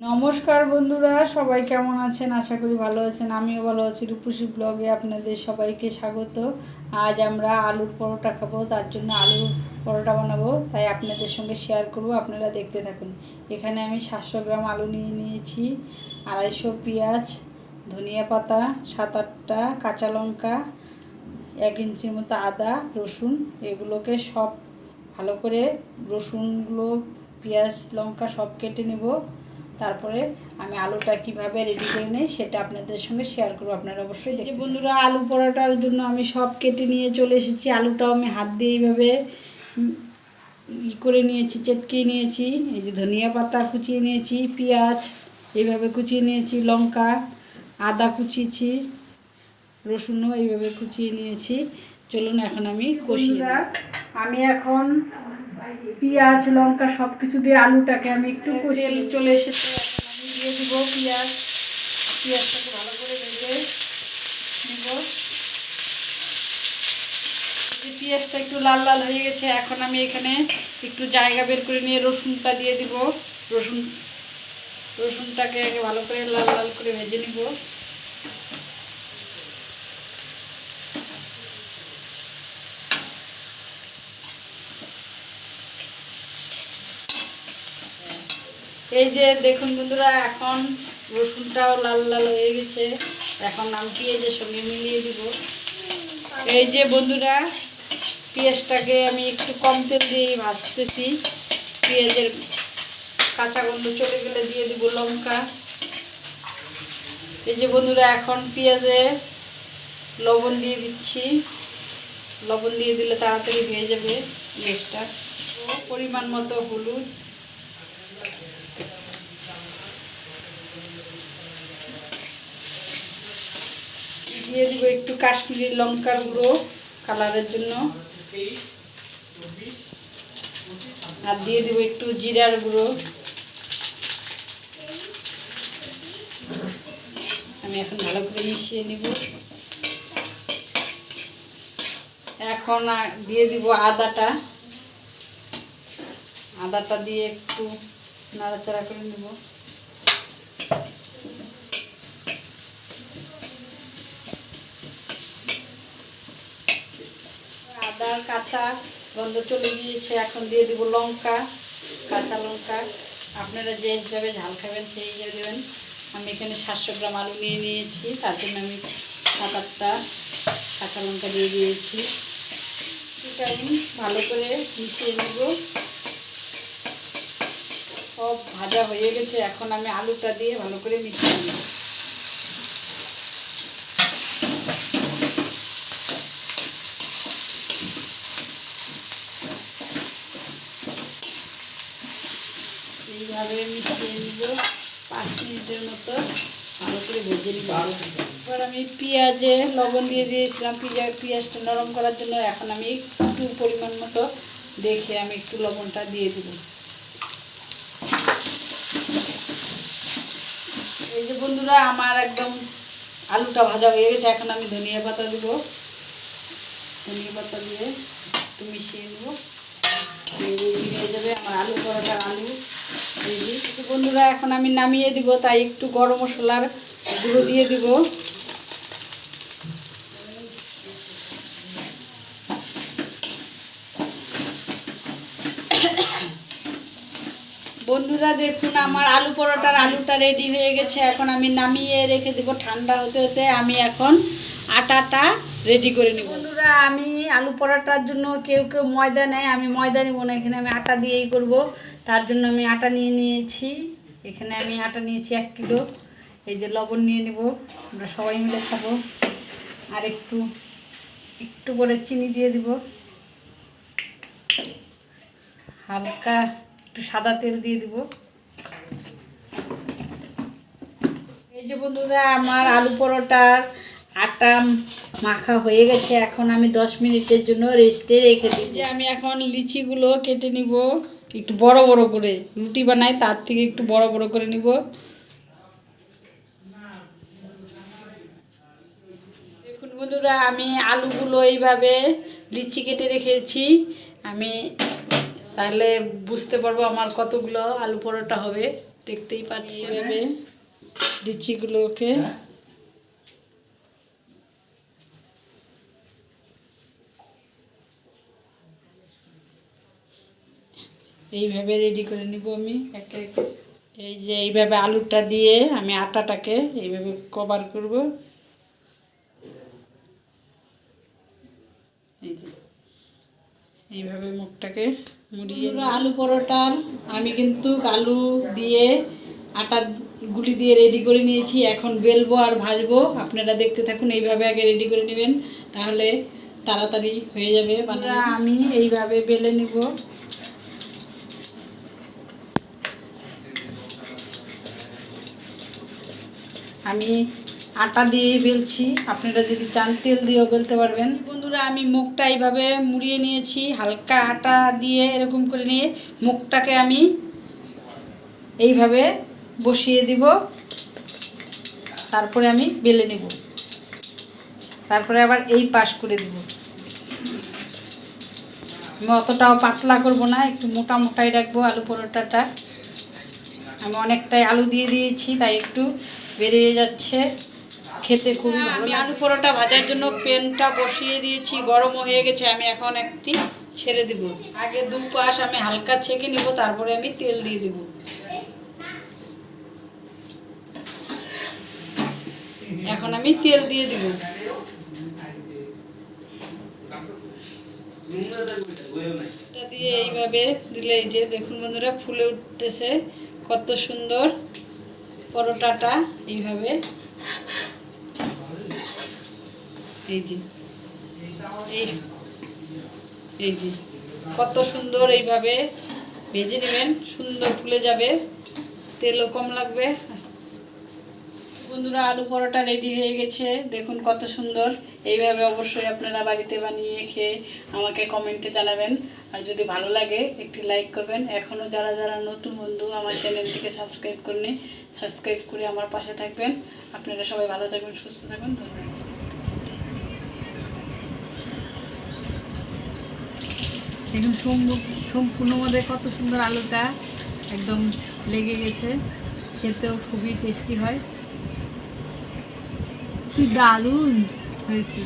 নমস্কার বন্ধুরা, সবাই কেমন আছেন? আশা করি ভালো আছেন। আমিও ভালো আছি। রূপসী ব্লগে আপনাদের সবাইকে স্বাগত। আজ আমরা আলুর পরোটা খাব, তার জন্য আলুর পরোটা বানাবো। তাই আপনাদের সঙ্গে শেয়ার করব, আপনারা দেখতে থাকুন। এখানে আমি সাতশো গ্রাম আলু নিয়ে নিয়েছি। আড়াইশো পেঁয়াজ, ধনিয়া পাতা, সাত আটটা কাঁচা লঙ্কা, এক ইঞ্চির মতো আদা, রসুন। এগুলোকে সব ভালো করে রসুনগুলো, পেঁয়াজ, লঙ্কা সব কেটে নেব। তারপরে আমি আলুটা কীভাবে রেডি করে নিই সেটা আপনাদের সঙ্গে শেয়ার করব। আপনারা অবশ্যই দেখে বন্ধুরা আলু পরোটার জন্য আমি সব কেটে নিয়ে চলে এসেছি। আলুটাও আমি হাত দিয়ে এইভাবে ই করে নিয়েছি চেটকিয়ে নিয়েছি। এই যে ধনিয়া পাতা কুচিয়ে নিয়েছি পেঁয়াজ এইভাবে কুচিয়ে নিয়েছি লঙ্কা আদা কুচিয়েছি রসুনও এইভাবে কুচিয়ে নিয়েছি। চলুন এখন আমি কষি আমি এখন পেঁয়াজ লঙ্কা সব কিছু দিয়ে আলুটাকে আমি একটু তেল চলে এসেছে আমি দিয়ে দিব পেঁয়াজ। পেঁয়াজটাকে ভালো করে ভেজে নেব। পেঁয়াজটা একটু লাল লাল হয়ে গেছে এখন আমি এখানে একটু জায়গা বের করে নিয়ে রসুনটা দিয়ে দিব। রসুন রসুনটাকে আগে ভালো করে লাল লাল করে ভেজে নিব। এই যে দেখুন বন্ধুরা, এখন রসুনটাও লাল লাল হয়ে গেছে। এখন আমি পেঁয়াজের সঙ্গে মিলিয়ে দিব। এই যে বন্ধুরা, পেঁয়াজটাকে আমি একটু কম তেল দিয়ে ভাজতেছি। পেঁয়াজের কাঁচা গন্ধ চলে গেলে দিয়ে দিব লঙ্কা। এই যে বন্ধুরা, এখন পেঁয়াজে লবণ দিয়ে দিচ্ছি। লবণ দিয়ে দিলে তাড়াতাড়ি হয়ে যাবে, পেঁয়াজটা। পরিমাণ মতো হলুদ। দিয়ে দিব একটু কাশ্মীরি লঙ্কার গুঁড়ো কালারের জন্য। আর দিয়ে দিব একটু জিরার গুঁড়ো। আমি এখন ভালো করে মিশিয়ে নিব। এখন দিয়ে দিব আদাটা। আদাটা দিয়ে একটু নাড়াচাড়া করে নেব। আদার কাঁচা গন্ধ চলে গিয়েছে, এখন দিয়ে দিব লঙ্কা, কাঁচা লঙ্কা। আপনারা যে হিসাবে ঝাল খাবেন সেই হিসাবে দেবেন। আমি এখানে সাতশো গ্রাম আলু নিয়ে নিয়েছি, তার জন্য আমি সাত আটটা কাঁচা লঙ্কা দিয়ে দিয়েছি। ভালো করে মিশিয়ে নেব। সব ভাজা হয়ে গেছে, এখন আমি আলুটা দিয়ে ভালো করে মিশিয়ে নেব। এইভাবে মিশিয়ে নিব, পাঁচ মিনিটের মতো ভালো করে ভেজে নিব। এবার আমি পেঁয়াজে লবণ দিয়ে দিয়েছিলাম, পেঁয়াজ পেঁয়াজটা নরম করার জন্য। এখন আমি একটু পরিমাণ মতো দেখে আমি একটু লবণটা দিয়ে দিব এই যে বন্ধুরা, আমার একদম আলুটা ভাজা হয়ে গেছে। এখন আমি ধনিয়া পাতা দিব। ধনিয়া পাতা দিয়ে একটু মিশিয়ে নেব। হয়ে যাবে আমার আলু পরোটার আলু। বন্ধুরা, এখন আমি নামিয়ে দিব, তাই একটু গরম মশলার গুঁড়ো দিয়ে দিব। বন্ধুরা, দেখুন আমার আলু পরোটার আলুটা রেডি হয়ে গেছে। এখন আমি নামিয়ে রেখে দেবো ঠান্ডা হতে হতে। আমি এখন আটাটা রেডি করে নিব। বন্ধুরা, আমি আলু পরোটার জন্য কেউ কেউ ময়দা নেয়, আমি ময়দা নিব না, এখানে আমি আটা দিয়েই করব। তার জন্য আমি আটা নিয়ে নিয়েছি। এখানে আমি আটা নিয়েছি এক কিলো। এই যে লবণ নিয়ে নেব। আমরা সবাই মিলে খাব। আর একটু একটু করে চিনি দিয়ে দিব। হালকা একটু সাদা তেল দিয়ে দিব। এই যে বন্ধুরা, আমার আলু পরোটার আটা মাখা হয়ে গেছে। এখন আমি দশ মিনিটের জন্য রেস্টে রেখে দিই যে আমি এখন লিচিগুলো কেটে নিব। একটু বড় বড় করে, রুটি বানাই, তার থেকে একটু বড় বড় করে নিব। দেখুন বন্ধুরা, আমি আলুগুলো এইভাবে লিচি কেটে রেখেছি। আমি তাহলে বুঝতে পারব আমার কতগুলো আলু পরোটা হবে। দেখতেই পাচ্ছি এভাবে। লিচিগুলোকে। এইভাবে রেডি করে নিব আমি। এই যে এইভাবে আলুটা দিয়ে আমি আটাটাকে এইভাবে কভার করব। এই যে। এইভাবে মুখটাকে আলু পরোটার আমি কিন্তু আলু দিয়ে আটা গুলি দিয়ে রেডি করে নিয়েছি। এখন বেলবো আর ভাজবো। আপনারা দেখতে থাকুন, এইভাবে আগে রেডি করে নেবেন, তাহলে তাড়াতাড়ি হয়ে যাবে আমি এইভাবে বেলে নিব। আমি আটা দিয়ে বেলছি। আপনারা যদি চান তেল দিয়েও বেলতে পারবেন। বন্ধুরা, আমি মুখটা এইভাবে মুড়িয়ে নিয়েছি। হালকা আটা দিয়ে এরকম করে নিয়ে মুখটাকে আমি এইভাবে বসিয়ে দিব। তারপরে আমি বেলে নেব। তারপরে আবার এই পাশ করে দিব। আমি অতটাও পাতলা করব না, একটু মোটা মোটাই রাখব আলু পরোটাটা। আমি অনেকটাই আলু দিয়ে দিয়েছি, তাই একটু বেরিয়ে যাচ্ছে। খেতে খুবই আমি আলু পরোটা ভাজার জন্য পেনটা বসিয়ে দিয়েছি গরম হয়ে গেছে আমি এখন একটি ছেড়ে দিব। আগে দু পাশ আমি হালকা ছেঁকে নিব তারপরে আমি তেল দিয়ে দিব। এখন আমি তেল দিয়ে দিব। দিয়ে এইভাবে দিলে এই যে দেখুন বন্ধুরা ফুলে উঠতেছে কত সুন্দর পরোটাটা এইভাবে। এই যে। এই। যে। কত সুন্দর এইভাবে ভেজে নেবেন, সুন্দর ফুলে যাবে, তেলও কম লাগবে। বন্ধুরা, আলু পরোটা রেডি হয়ে গেছে। দেখুন কত সুন্দর। এইভাবে অবশ্যই আপনারা বাড়িতে বানিয়ে খেয়ে আমাকে কমেন্টে জানাবেন। আর যদি ভালো লাগে, একটি লাইক করবেন। এখনও যারা যারা নতুন বন্ধু, আমার চ্যানেলটিকে সাবস্ক্রাইব করনি সাবস্ক্রাইব করে আমার পাশে থাকবেন। আপনারা সবাই ভালো থাকবেন, সুস্থ থাকবেন। ধন্যবাদ। দেখুন সম্পূর্ণ মধ্যে কত সুন্দর আলুটা একদম লেগে গেছে। খেতেও খুবই টেস্টি হয়। কি দারুণ হয়েছে